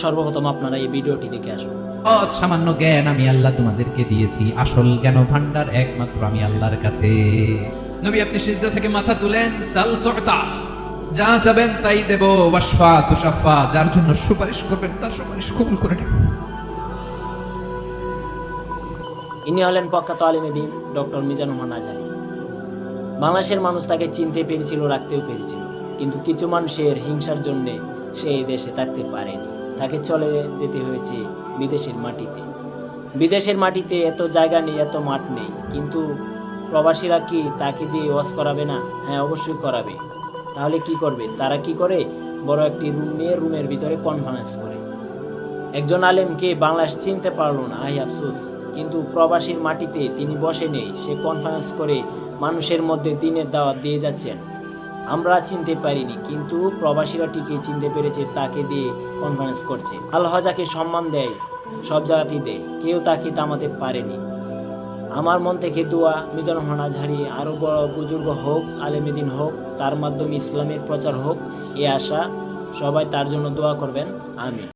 সর্বপ্রথম আপনারা এই ভিডিওটি দেখে আসুন। সামান্য জ্ঞান আমি আল্লাহ তোমাদেরকে দিয়েছি। আসল জ্ঞান ভান্ডার একমাত্র আমি আল্লাহর কাছে। নবী আপনি সিজদা থেকে মাথা তুলেন সাল তুতা যা চাবেন তাই দেব ওয়াসফা তুষাফা যার জন্য সুপারিশ করবেন তার সুপারিশ কবুল করে নেব ইনি হলেন প্রখ্যাত আলিমেদিন ডক্টর মিজানুর রহমান আজহারি বাংলাদেশের মানুষ তাকে চিনতে পেরেছিল রাখতেও পেরেছিল। কিন্তু কিছু মানুষের হিংসার জন্য সে এই দেশে থাকতে পারেনি। তাকে চলে যেতে হয়েছে বিদেশের মাটিতে। বিদেশের মাটিতে এত জায়গা নেই, এত মাঠ নেই। কিন্তু প্রবাসীরা কি তাকে দিয়ে ওয়াজ করাবে না? হ্যাঁ অবশ্যই করাবে। তাহলে কি করবে? তারা কি করে? বড় একটি রুম নিয়ে রুমের ভিতরে কনফারেন্স করে। একজন আলেমকে বাংলাদেশ চিনতে পারল না, আই আফসোস। কিন্তু প্রবাসীর মাটিতে তিনি বসে নেই, সে কনফারেন্স করে মানুষের মধ্যে দিনের দাওয়াত দিয়ে যাচ্ছেন। আমরা চিনতে পারিনি, কিন্তু প্রবাসীরা টিকে চিনতে পেরেছে, তাকে দিয়ে কনফারেন্স করছে। আল্লাহ যাকে সম্মান দেয়, সব জায়গাতেই দেয়, কেউ তাকে থামাতে পারেনি। আমার মন থেকে দোয়া, মিজান রহমান আজহারি আরও বড় বুজুর্গ হোক আলেমেদিন হোক, তার মাধ্যমে ইসলামের প্রচার হোক, এ আশা সবাই তার জন্য দোয়া করবেন আমি